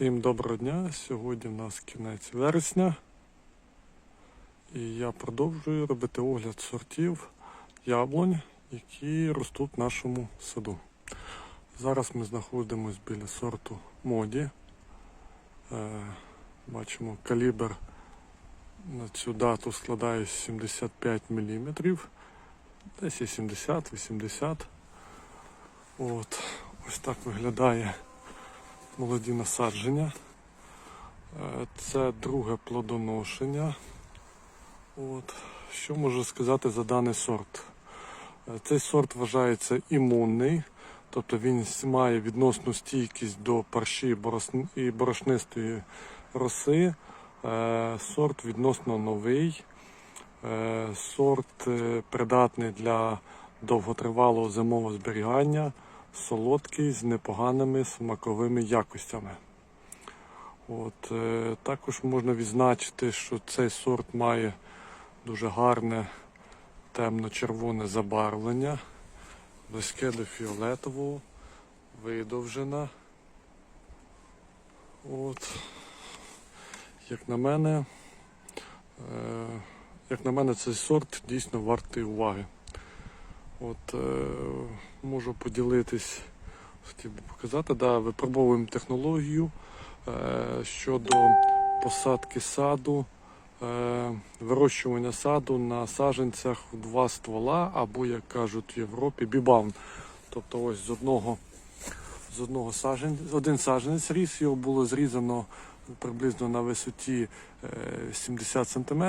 Всім доброго дня. Сьогодні в нас кінець вересня. І я продовжую робити огляд сортів яблунь, які ростуть в нашому саду. Зараз ми знаходимося біля сорту моді. Е, бачимо, калібр на цю дату складає 75 мм. Десь і 70-80. От, ось так виглядає молоді насадження. Е, Це друге плодоношення. От. Що можу сказати за даний сорт? Е, Цей сорт вважається імунний, тобто він має відносну стійкість до парші і борошнистої роси. Е, Сорт відносно новий. Сорт придатний для довготривалого зимового зберігання, солодкий з непоганими смаковими якостями. От, е, також можна відзначити, що цей сорт має дуже гарне темно-червоне забарвлення, близьке до фіолетового, видовжена. От, як на мене, е, як на мене, цей сорт дійсно вартий уваги. От, е, можу поділитись, хотів би показати, да, випробовуємо технологію е, щодо посадки саду, е, вирощування саду на саджанцях в два ствола, або, як кажуть в Європі, бібаун. Тобто ось з одного, з одного саджан, один саджанець ріс, його було зрізано приблизно на висоті е, 70 см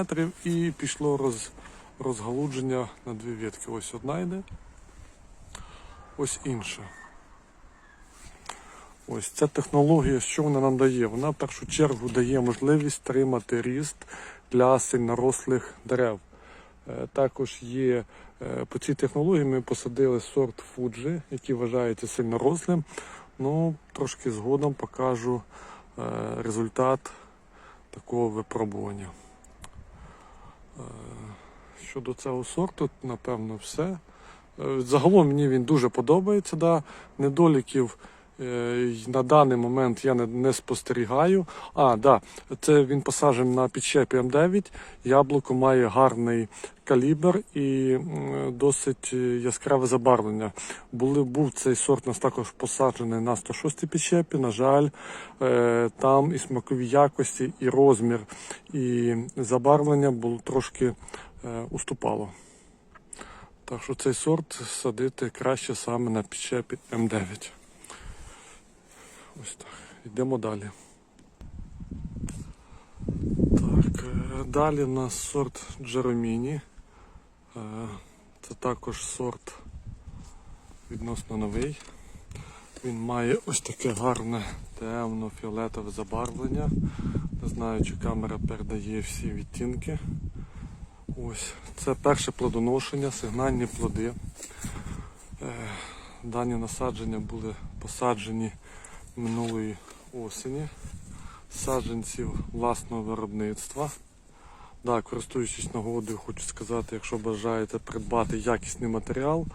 і пішло роз, розгалудження на дві ветки. Ось одна йде, ось інша. Ось ця технологія, що вона нам дає? Вона в першу чергу дає можливість тримати ріст для сильнорослих дерев. Е, Також є е, по цій технології ми посадили сорт фуджі, який вважається сильнорослим. Ну, трошки згодом покажу е, результат такого випробування. Щодо цього сорту, напевно, все. Е, Загалом мені він дуже подобається. Да. Недоліків е, на даний момент я не, не спостерігаю. А, да, це він посаджений на підщепі М9. Яблуко має гарний калібр і досить е, яскраве забарвлення. Були, був цей сорт у нас також посаджений на 106 підщепі. На жаль, там і смакові якості, і розмір, і забарвлення було трошки уступало. Так що цей сорт садити краще саме на підщепі М9. Ось так. Йдемо далі. Так, е, далі у нас сорт Джероміні. Е, Це також сорт відносно новий. Він має ось таке гарне темно-фіолетове забарвлення. Не знаю, чи камера передає всі відтінки. Ось, це перше плодоношення, сигнальні плоди. Е, Дані насадження були посаджені минулої осені. Саджанців власного виробництва. Да, користуючись нагодою, хочу сказати, якщо бажаєте придбати якісний матеріал,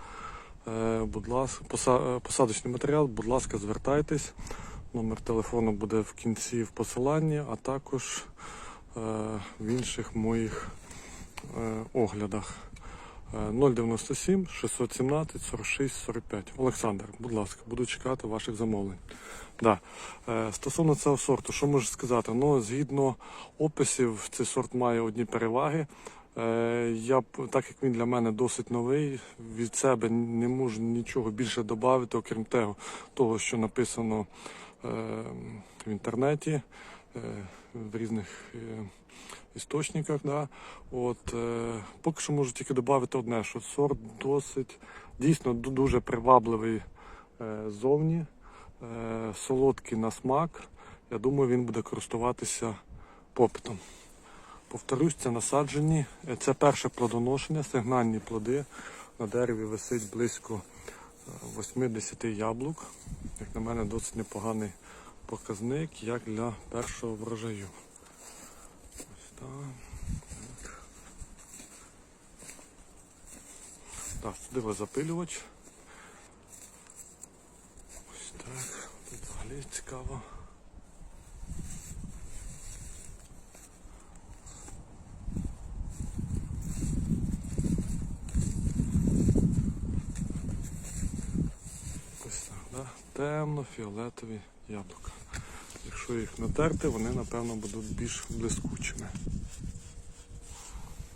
е, будь ласка, е, посадочний матеріал, будь ласка, звертайтесь. Номер телефону буде в кінці в посиланні, а також в інших моїх оглядах. Е, 097 617 46 45. Олександр, будь ласка, буду чекати ваших замовлень. Да. Е, Стосовно цього сорту, що можу сказати? Ну, згідно описів, цей сорт має одні переваги. Е, Я так як він для мене досить новий, від себе не можу нічого більше додати, окрім того, що написано в інтернеті, в різних е, істочниках. Да. От, е, поки що можу тільки додати одне, що сорт досить дійсно дуже привабливий е, зовні, е, солодкий на смак. Я думаю, він буде користуватися попитом. Повторюсь, це насаджені. Е, Це перше плодоношення, сигнальні плоди. На дереві висить близько е, 80 яблук. Як на мене, досить непоганий показник, як для першого врожаю. Ось так. Так, так сюди запилювач. Ось так. Тут взагалі цікаво. Темно-фіолетові яблука. Якщо їх натерти, вони напевно будуть більш блискучими.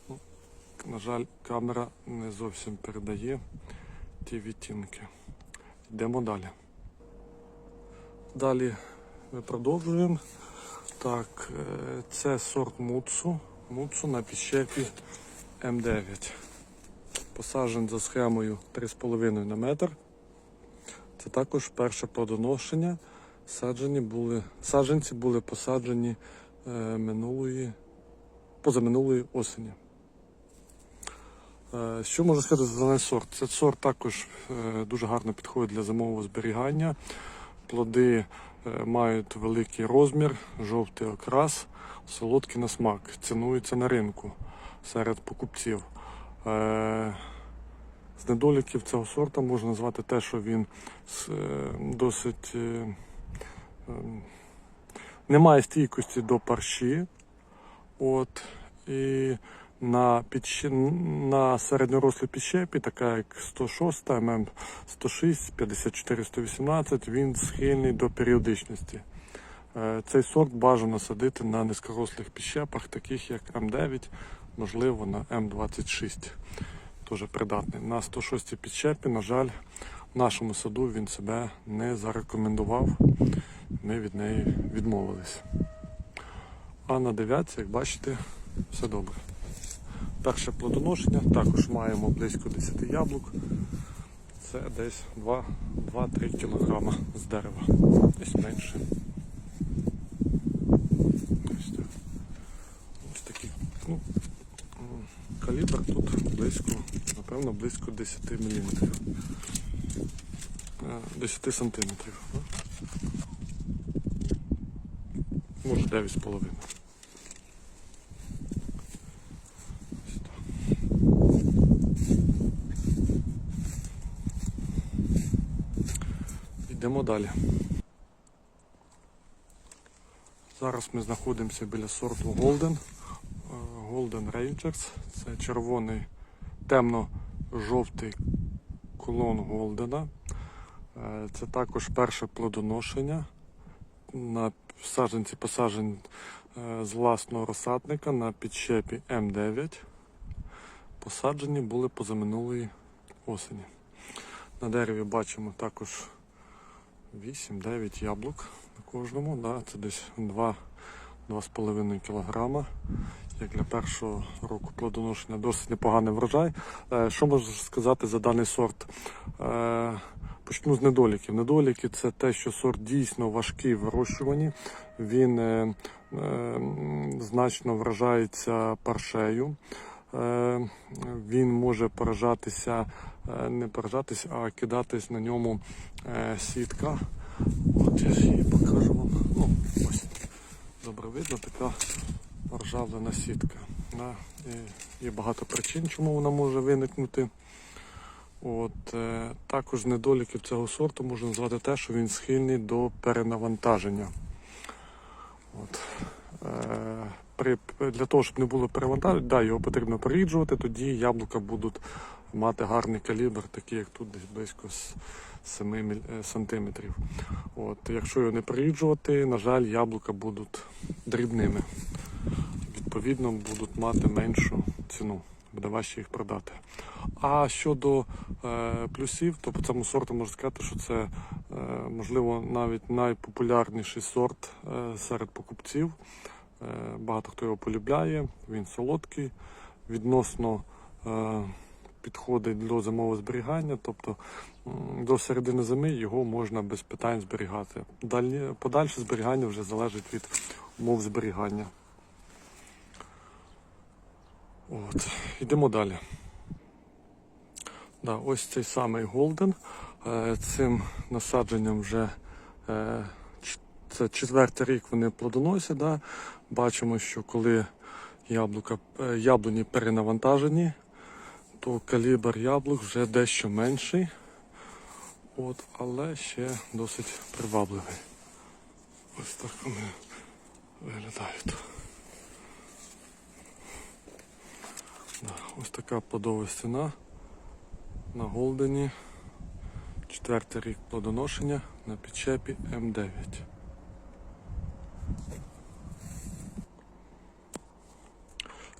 Ну, на жаль, камера не зовсім передає ті відтінки. Йдемо далі. Далі ми продовжуємо. Так, е, це сорт Муцу. Муцу на підщепі М9. Посаджен за схемою 3,5 на метр. Це також перше плодоношення. Саджені були, саджанці були посаджені е, минулої, позаминулої осені. Е, що можу сказати за даний сорт? Цей сорт також е, дуже гарно підходить для зимового зберігання. Плоди е, мають великий розмір, жовтий окрас, солодкий на смак. Цінується на ринку серед покупців. З недоліків цього сорта можна назвати те, що він досить е, е, не має стійкості до парші. От, і на, підщ... на середньорослій підщепі, така як 106, ММ 106, 54, 118, він схильний до періодичності. Е, Цей сорт бажано садити на низькорослих підщепах, таких як М9, можливо, на М26. Теж придатний. На 106 підщепі, на жаль, в нашому саду він себе не зарекомендував. Ми від неї відмовились. А на 9, як бачите, все добре. Перше плодоношення, також маємо близько 10 яблук. Це десь 2-3 кг з дерева. Десь менше. Ось так. Ось такий. Ну, калібр тут близько, напевно, близько 10 мм. 10 сантиметрів. ну. Може 9,5. Йдемо далі. Зараз ми знаходимося біля сорту Golden. Golden Rangers. Це червоний темно-жовтий колон Голдена. Е, Це також перше плодоношення. На саджанці посаджень е, з власного розсадника на підщепі М9. Посаджені були позаминулої осені. На дереві бачимо також 8-9 яблук на кожному. Да, це десь 2-2,5 кг. Як для першого року плодоношення досить непоганий врожай. Е, Що можу сказати за даний сорт? Почну з недоліків. Недоліки це те, що сорт дійсно важкий в вирощуванні. Він е, е, значно вражається паршею. Е, він може поражатися, е, не поражатися, а кидатись на ньому е, сітка. От я ж її покажу вам. Ну, ось добре видно, така ржавлена сітка. Да? І є багато причин, чому вона може виникнути. От, е, також недоліків цього сорту можна назвати те, що він схильний до перенавантаження. От, е, при, для того, щоб не було перевантаження, да, його потрібно переїджувати, тоді яблука будуть мати гарний калібр, такий як тут десь близько 7 міль- е, сантиметрів. От, якщо його не переїджувати, на жаль, яблука будуть дрібними. Відповідно, будуть мати меншу ціну. Буде важче їх продати. А щодо е, плюсів, то по цьому сорту можна сказати, що це е, можливо навіть найпопулярніший сорт е, серед покупців. Е, багато хто його полюбляє. Він солодкий, відносно е, підходить до зимового зберігання, тобто до середини зими його можна без питань зберігати. Далі, подальше зберігання вже залежить від умов зберігання. От. Йдемо далі. Да, ось цей самий Голден. Е, Цим насадженням вже е, це четвертий рік вони плодоносять. Да. Бачимо, що коли яблука, е, яблуні перенавантажені, то калібр яблук вже дещо менший, От, але ще досить привабливий. Ось так вони виглядають. Да, ось така плодова стіна на Голдені. Четвертий рік плодоношення на підчепі М9.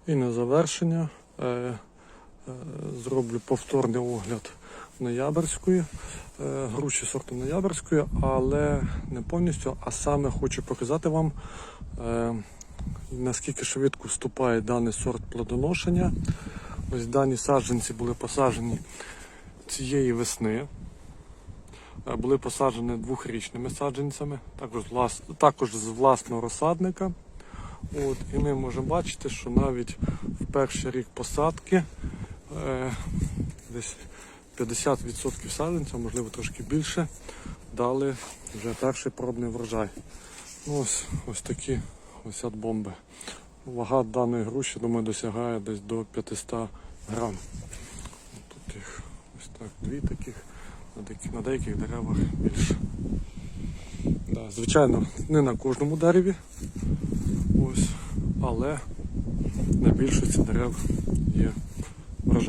І на завершення е, е, зроблю повторний огляд ноябрьської, е, груші сорту ноябрьської, але не повністю, а саме хочу показати вам, е, наскільки швидко вступає даний сорт плодоношення. Ось дані саджанці були посаджені цієї весни. Е, Були посаджені двохрічними саджанцями, також, влас- також з власного розсадника. От, і ми можемо бачити, що навіть в перший рік посадки е, десь 50% саджанця, можливо трошки більше, дали вже перший пробний врожай. Ну, ось, ось такі ось бомби. Вага даної груші, думаю, досягає десь до 500 грам. Тут їх ось так, дві таких, на деяких, на деяких деревах більше. Да, звичайно, не на кожному дереві. Ось, але на більшості дерев є врожай.